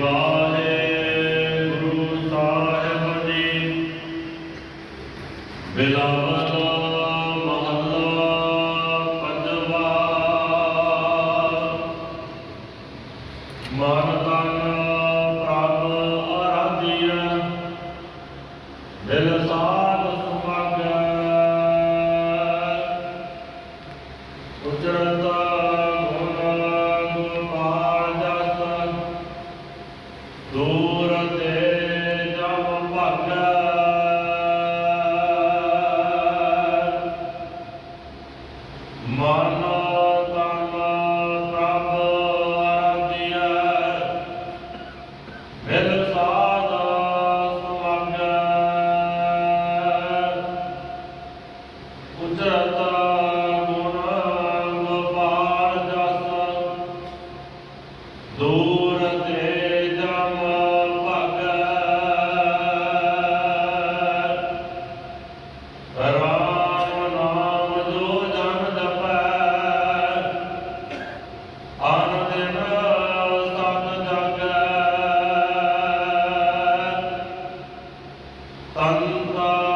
ਵਾਹਿਗੁਰੂ ਸਾਹਿਬ ਜੀ। ਬਿਲਾਵਲ ਮਹੱਲਾ ਪੰਜਵਾ। ਮਨ Lord. ਤੰਤਾ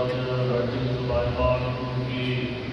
Father, our divine Father, who gave